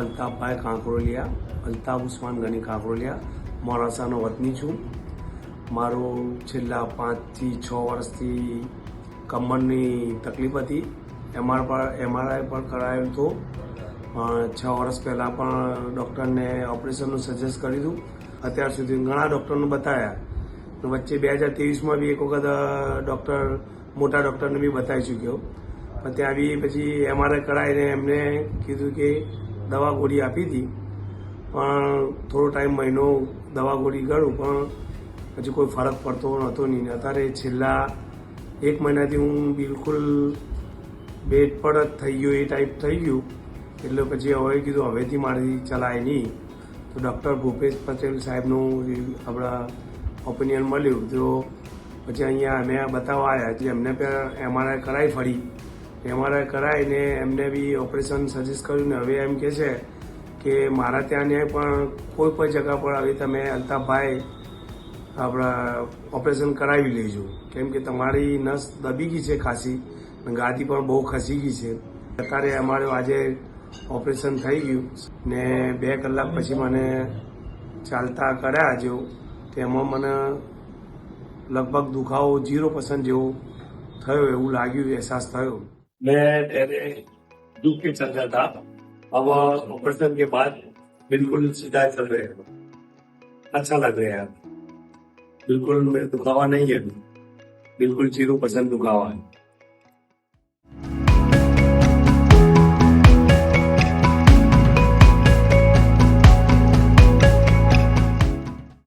અલ્તાફભાઈ કાંકરોલિયા અલ્તાફ ઉસ્માન ગની કાંકરોલિયા મોડાસાનો વતની છું. મારું છેલ્લા પાંચથી છ વર્ષથી કમરની તકલીફ હતી. એમઆર પર, એમઆરઆઈ પણ કરાયેલ પણ છ વર્ષ પહેલાં પણ ડૉક્ટરને ઓપરેશનનું સજેસ્ટ કર્યું હતું. અત્યાર સુધી ઘણા ડૉક્ટરને બતાવ્યા વચ્ચે બે હજાર ત્રેવીસમાં બી એક વખત ડૉક્ટર, મોટા ડૉક્ટરને બી બતાવી ચૂક્યો. પણ ત્યાં આવી પછી એમઆરઆઈ કરાવીને એમને કીધું કે દવા ગોળી આપી હતી પણ થોડો ટાઈમ મહિનો દવા ગોળી ગયું પણ પછી કોઈ ફરક પડતો નહોતો નહીં અત્યારે છેલ્લા એક મહિનાથી હું બિલકુલ બેડ પર જ થઈ ગયો એ ટાઈપ થઈ ગયું. એટલે પછી હવે કીધું હવેથી મારી ચલાય નહીં. તો ડૉક્ટર ભૂપેશ પટેલ સાહેબનું આપણા ઓપિનિયન મળ્યું. તો પછી અહીંયા અમે બતાવવા આવ્યા એટલે એમને પણ એમઆરઆઈ કરાવી ફરી. એમઆરઆઈ કરાવીને એમને બી ઓપરેશન સજેસ્ટ કર્યું ને હવે એમ કહે છે કે મારા ત્યાં ને પણ કોઈ પણ જગા પર હવે તમે અલ્તાફભાઈ આપણા ઓપરેશન કરાવી લેજો. કેમ કે તમારી નસ દબી ગઈ છે ખાસી ગાદી પણ બહુ ખસી ગઈ છે. અત્યારે અમારું આજે ઓપરેશન થઈ ગયું ને બે કલાક પછી મને ચાલતા કર્યા જેવું. તેમાં મને લગભગ દુખાવો જીરો પર્સન્ટ જેવો થયો એવું લાગ્યું, અહેસાસ થયો. मैं पहले दुख के चल रहा था, अब ऑपरेशन के बाद बिल्कुल सीधा चल रहे हैं। अच्छा लग रहा है। बिल्कुल मेरे दुखावा नहीं है। बिल्कुल ज़ीरो परसेंट दुखावा है।